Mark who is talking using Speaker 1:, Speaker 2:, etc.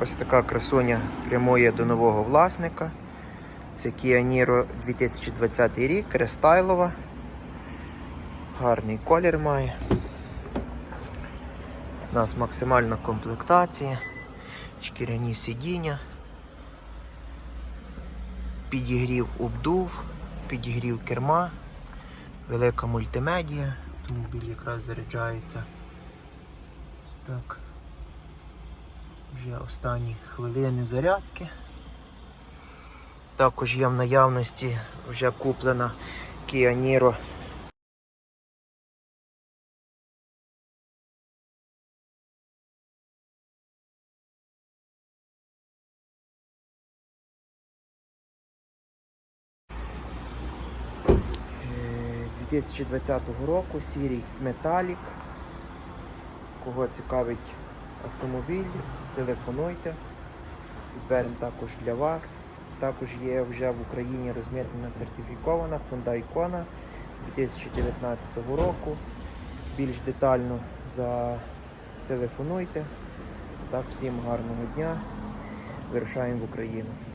Speaker 1: Ось така красуня прямує до нового власника. Це Kia Niro 2020 рік, рестайлова. Гарний колір має. У нас максимальна комплектація, шкіряні сидіння, підігрів обдув, підігрів керма, велика мультимедія, автомобіль якраз заряджається. Так. Вже останні хвилини зарядки. Також є в наявності вже куплена Kia Niro Е, 2020 року сірій металік. Кого цікавить автомобіль, телефонуйте. Підберемо також для вас. Також є вже в Україні розмірена сертифікована Hyundai Kona 2019 року. Більш детально зателефонуйте. Так, всім гарного дня. Вирушаємо в Україну.